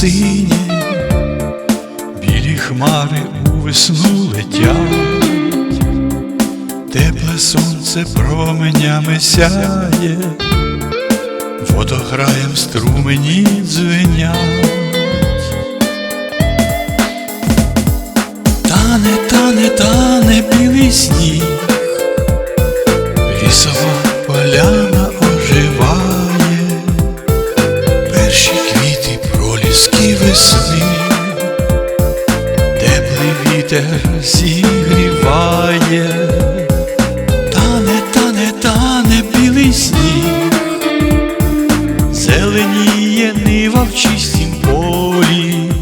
синє, білі хмари у весну летять, тепле сонце променями сяє, водограєм струмені дзвенять. Тане, тане, тане білий сніг, зігріває, тане, тане, тане білий сніг, зеленіє нива в чистім полі.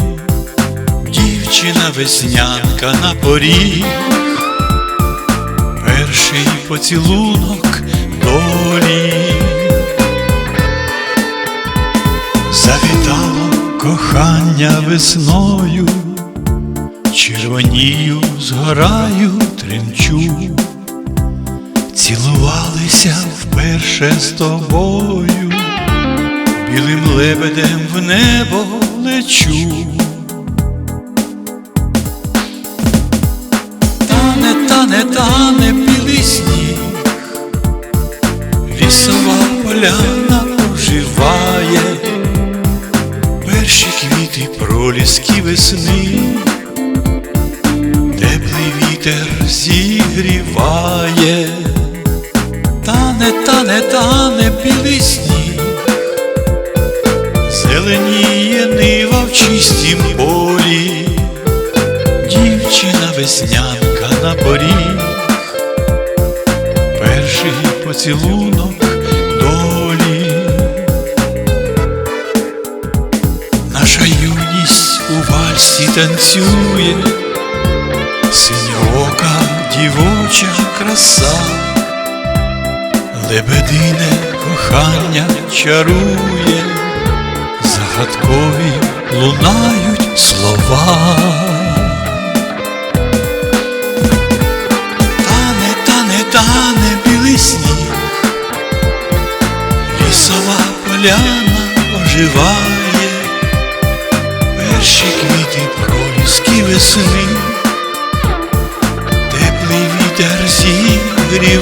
Дівчина веснянка на поріг, перший поцілунок долі, завітало кохання весною, червонію згораю тремчу, цілувалися вперше з тобою, білим лебедем в небо лечу. Тане, тане, тане білий сніг, лісова поляна оживає, перші квіти проліски весни, вітер зігріває, тане, тане, тане білий сніг, зеленіє нива в чистім полі. Дівчина веснянка на поріг, перший поцілунок долі, наша юність у вальсі танцює, дівоча краса, лебедине кохання чарує, загадкові лунають слова. Тане, тане, тане білий сніг, лісова поляна оживає, перші квіти проліски весни, вітер зігріває,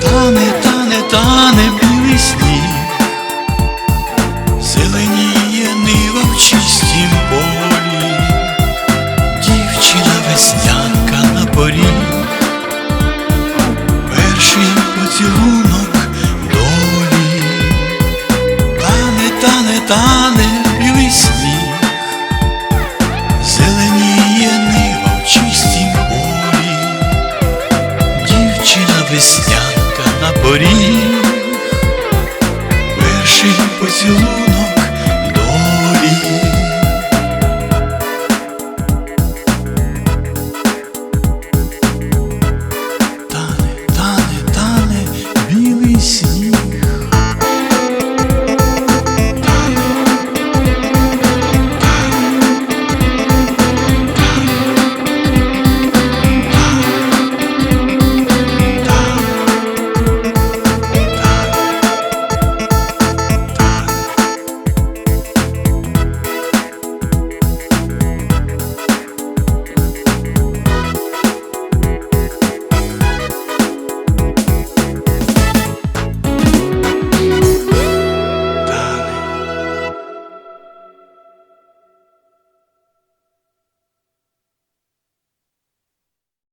тане, тане, тане поріг, перший поцілунок долі. Тане, тане, тане, білий сніг.